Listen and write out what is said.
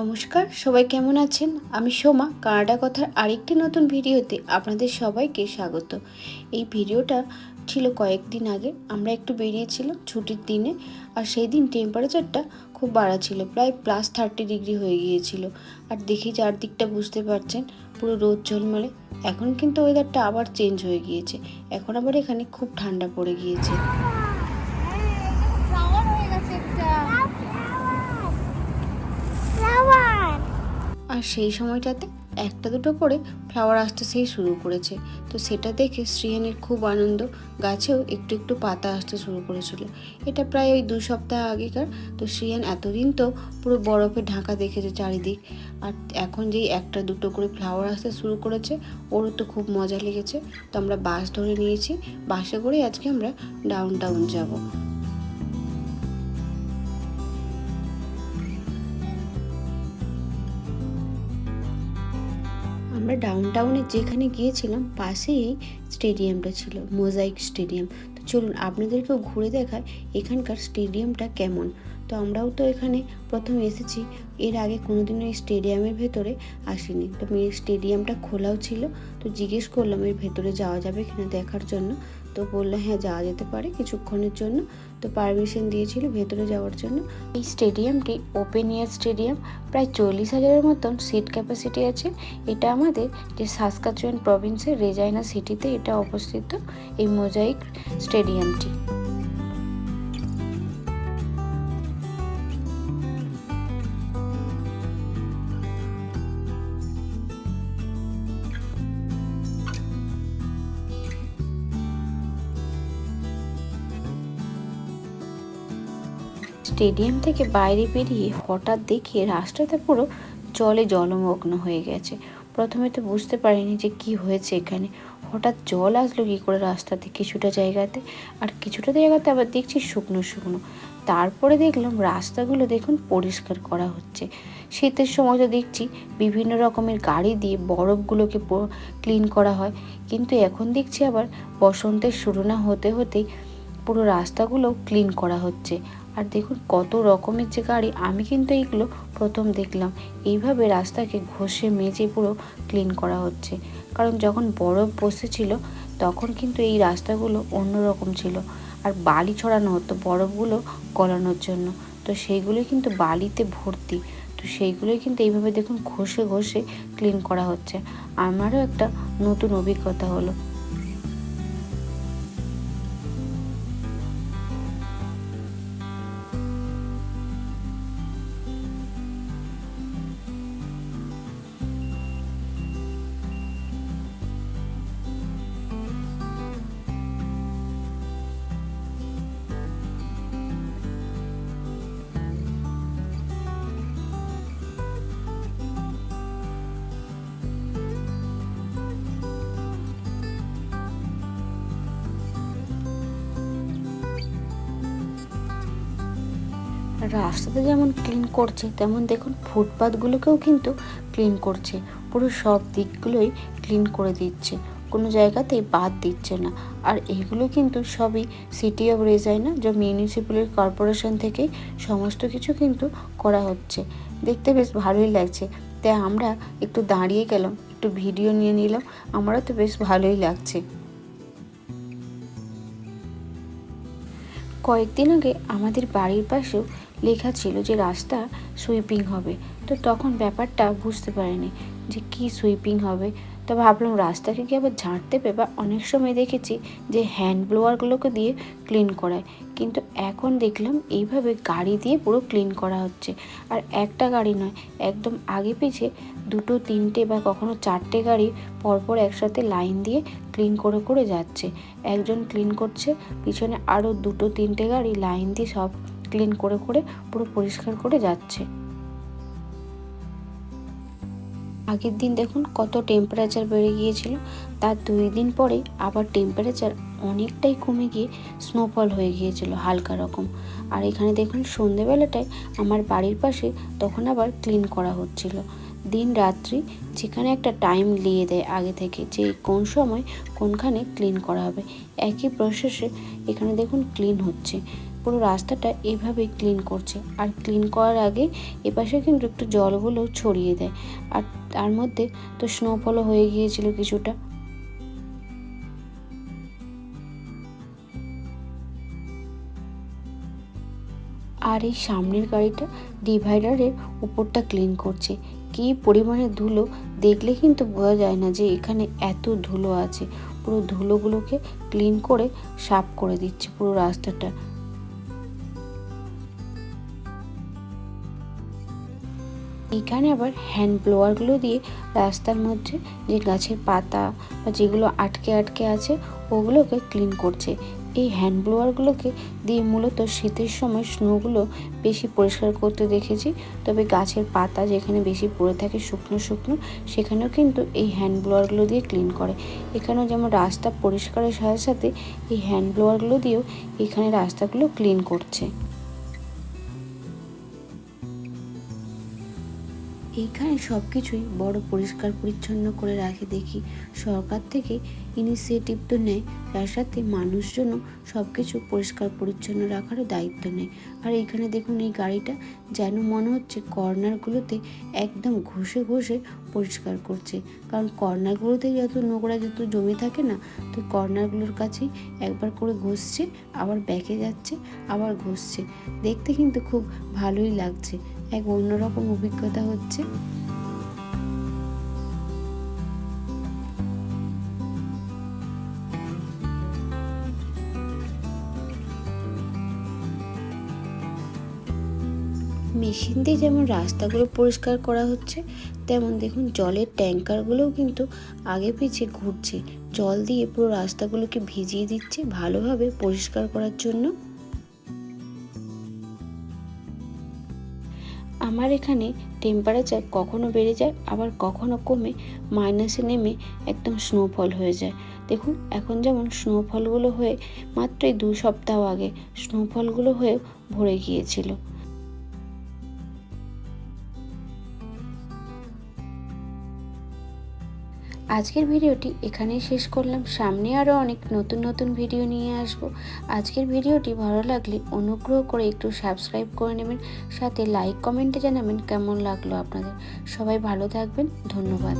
নমস্কার, সবাই কেমন আছেন? আমি সোমা, কানাডা কথার আরেকটি নতুন ভিডিওতে আপনাদের সবাইকে স্বাগত। এই ভিডিওটা ছিল কয়েকদিন আগে, আমরা একটু বেরিয়েছিলাম ছুটির দিনে, আর সেই দিন টেম্পারেচারটা খুব বাড়া ছিল, প্রায় প্লাস থার্টি ডিগ্রি হয়ে গিয়েছিল। আর দেখি চারদিকটা বুঝতে পারছেন, পুরো রোদ ঝলমলে। এখন কিন্তু ওয়েদারটা আবার চেঞ্জ হয়ে গিয়েছে, এখন আবার এখানে খুব ঠান্ডা পড়ে গিয়েছে ফ্লাওয়ার হয়ে গেছে একটা আর সেই সময়টাতে একটা দুটো করে ফ্লাওয়ার আসতে সেই শুরু করেছে। তো সেটা দেখে শ্রিয়ানের খুব আনন্দ, গাছেও একটু একটু পাতা আসতে শুরু করেছিল। এটা প্রায় ওই দু সপ্তাহ আগেকার। তো শ্রিয়ান এতদিন তো পুরো বরফে ঢাকা দেখেছে চারিদিক। আর এখন যেই একটা দুটো করে ফ্লাওয়ার আসতে শুরু করেছে, ওরও তো খুব মজা লেগেছে। তো আমরা বাস ধরে নিয়েছি। বাসে করেই আজকে আমরা ডাউন টাউন যাব। আমরা ডাউন টাউনে যেখানে গিয়েছিলাম, পাশেই স্টেডিয়ামটা ছিল মোজাইক স্টেডিয়াম তো চলুন আপনাদেরকেও ঘুরে দেখায় এখানকার স্টেডিয়ামটা কেমন। তো আমরাও তো এখানে প্রথম এসেছি। এর আগে কোনোদিনও এই স্টেডিয়ামের ভেতরে আসিনি। তো স্টেডিয়ামটা খোলাও ছিল। তো জিজ্ঞেস করলাম, এর ভেতরে যাওয়া যাবে কিনা দেখার জন্য? তো বলল হ্যাঁ যাওয়া যেতে পারে কিছুক্ষণের জন্য। তো পারমিশন দিয়েছিল ভেতরে যাওয়ার জন্য। এই স্টেডিয়ামটি ওপেন এয়ার স্টেডিয়াম। প্রায় চল্লিশ হাজারের মতন সিট ক্যাপাসিটি আছে। এটা আমাদের যে সাসকাচুয়ান প্রভিন্সের রেজাইনা সিটিতে এটা অবস্থিত। এই মোজাইক স্টেডিয়ামটি। স্টেডিয়াম থেকে বাইরে বেরিয়ে হঠাৎ দেখি রাস্তাটা পুরো জলে জলমগ্ন হয়ে গেছে। প্রথমে তো বুঝতে পারিনি যে কি হয়েছে এখানে। হঠাৎ জল আসলো কি করে রাস্তাতে কিছুটা জায়গাতে? আর কিছুটা জায়গাতে আবার দেখছি শুকনো শুকনো। তারপরে দেখলাম রাস্তাগুলো দেখুন পরিষ্কার করা হচ্ছে। শীতের সময় তো দেখছি বিভিন্ন রকমের গাড়ি দিয়ে বরফগুলোকে ক্লিন করা হয়। কিন্তু এখন দেখছি আবার বসন্তের শুরু না হতে হতেই পুরো রাস্তাগুলো ক্লিন করা হচ্ছে। আর দেখুন কত রকমের যে গাড়ি, আমি কিন্তু এইগুলো প্রথম দেখলাম। এইভাবে রাস্তাকে ঘষে মেজে পুরো ক্লিন করা হচ্ছে। কারণ যখন বরফ বসেছিল, তখন কিন্তু এই রাস্তাগুলো অন্যরকম ছিল। আর বালি ছড়ানো হতো বরফগুলো গলানোর জন্য। তো সেইগুলো কিন্তু বালিতে ভর্তি। তো সেইগুলোই কিন্তু এইভাবে দেখুন ঘষে ঘষে ক্লিন করা হচ্ছে। আমারও একটা নতুন অভিজ্ঞতা হলো। রাস্তাতে যেমন ক্লিন করছে, তেমন দেখুন ফুটপাথগুলোকেও কিন্তু ক্লিন করছে। পুরো সব দিকগুলোই ক্লিন করে দিচ্ছে। কোনো জায়গাতেই বাদ দিচ্ছে না। আর এইগুলো কিন্তু সবই সিটি অফ রেজাইনা যে মিউনিসিপ্যালিটি কর্পোরেশন থেকেই সমস্ত কিছু কিন্তু করা হচ্ছে। দেখতে বেশ ভালোই লাগছে। তাই আমরা একটু দাঁড়িয়ে গেলাম, একটু ভিডিও নিয়ে নিলাম। আমারও তো বেশ ভালোই লাগছে। কয়েকদিন আগে আমাদের বাড়ির পাশেও লেখা ছিল যে রাস্তা সুইপিং হবে। তো তখন ব্যাপারটা বুঝতে পারিনি যে কি সুইপিং হবে। তো ভাবলাম রাস্তাকে কি আবার ঝাঁট দেবে বা অনেক সময় দেখেছি যে হ্যান্ড ব্লোয়ারগুলোকে দিয়ে ক্লিন করায়। কিন্তু এখন দেখলাম এইভাবে গাড়ি দিয়ে পুরো ক্লিন করা হচ্ছে। আর একটা গাড়ি নয়, একদম আগে পিছে দুটো, তিনটে বা কখনো চারটে গাড়ি পরপর একসাথে লাইন দিয়ে ক্লিন করে করে যাচ্ছে। একজন ক্লিন করছে, পিছনে আরও দুটো, তিনটে গাড়ি লাইন দিয়ে সব ক্লিন করে করে পুরো পরিষ্কার করে যাচ্ছে। আগের দিন দেখুন কত টেম্পারেচার বেড়ে গিয়েছিল, তার দুই দিন পরে আবার টেম্পারেচার অনেকটাই কমে গিয়ে স্নোফল হয়ে গিয়েছিল হালকা রকম। আর এখানে দেখুন সন্ধেবেলাটায় আমার বাড়ির পাশে তখন আবার ক্লিন করা হচ্ছিল। দিন রাত্রি যেখানে একটা টাইম দিয়ে দেয় আগে থেকে যে কোন সময় কোনখানে ক্লিন করা হবে। একই প্রসেসে এখানে দেখুন ক্লিন হচ্ছে। পুরো রাস্তাটা এভাবেই ক্লিন করছে। আর ক্লিন করার আগে এপাশে কিন্তু একটু জলগুলো ছড়িয়ে দেয়। আর তার মধ্যে তো স্নোফলও হয়ে গিয়েছিল কিছুটা। আর এই সামনের গাড়িটা ডিভাইডারের উপরটা ক্লিন করছে। কী পরিমাণে ধুলো দেখলে কিন্তু বোঝা যায় না যে এখানে এত ধুলো আছে। পুরো ধুলোগুলোকে ক্লিন করে সাফ করে দিচ্ছে পুরো রাস্তাটা। এখানে আবার হ্যান্ড ব্লোয়ারগুলো দিয়ে রাস্তার মধ্যে যে গাছের পাতা বা যেগুলো আটকে আটকে আছে, ওগুলোকে ক্লিন করছে। এই হ্যান্ড ব্লোয়ারগুলোকে দিয়ে মূলত শীতের সময় স্নোগুলো বেশি পরিষ্কার করতে দেখেছি। তবে গাছের পাতা যেখানে বেশি পড়ে থাকে, শুকনো শুকনো, সেখানেও কিন্তু এই হ্যান্ড ব্লোয়ারগুলো দিয়ে ক্লিন করে। এখানেও যেমন রাস্তা পরিষ্কারের সাথে সাথে এই হ্যান্ড ব্লোয়ারগুলো দিয়েও এখানে রাস্তাগুলো ক্লিন করছে। এইখানে সব কিছুই বড় পরিষ্কার পরিচ্ছন্ন করে রাখে দেখি। সরকার থেকে ইনিশিয়েটিভ তো নেয়, তার সাথে মানুষজনও সব কিছু পরিষ্কার পরিচ্ছন্ন রাখারও দায়িত্ব নেয়। আর এইখানে দেখুন এই গাড়িটা যেন মনে হচ্ছে কর্নারগুলোতে একদম ঘষে ঘষে পরিষ্কার করছে। কারণ কর্নারগুলোতে যত নোংরা যত জমে থাকে না, তো কর্নারগুলোর কাছেই একবার করে ঘষছে, আবার ব্যাকে যাচ্ছে, আবার ঘষছে। দেখতে কিন্তু খুব ভালোই লাগছে। এক অন্যরকম অভিজ্ঞতা হচ্ছে। মেশিন দিয়ে যেমন রাস্তাগুলো পরিষ্কার করা হচ্ছে, তেমন দেখুন জলের ট্যাঙ্কারগুলোও কিন্তু আগে পিছিয়ে ঘুরছে। জল দিয়ে পুরো রাস্তাগুলোকে ভিজিয়ে দিচ্ছে ভালোভাবে পরিষ্কার করার জন্য। আমার এখানে টেম্পারেচার কখনো বেড়ে যায়, আবার কখনো কমে মাইনাসে নেমে একদম স্নোফল হয়ে যায়। দেখুন, এখন যেমন স্নোফলগুলো হয়ে মাত্রই দু সপ্তাহ আগে স্নোফলগুলো হয়ে ভরে গিয়েছিল। আজকের ভিডিওটি এখানেই শেষ করলাম। সামনে আরও অনেক নতুন নতুন ভিডিও নিয়ে আসব। আজকের ভিডিওটি ভালো লাগলে অনুগ্রহ করে একটু সাবস্ক্রাইব করে নেবেন, সাথে লাইক, কমেন্টে জানাবেন কেমন লাগল আপনাদের। সবাই ভালো থাকবেন। ধন্যবাদ।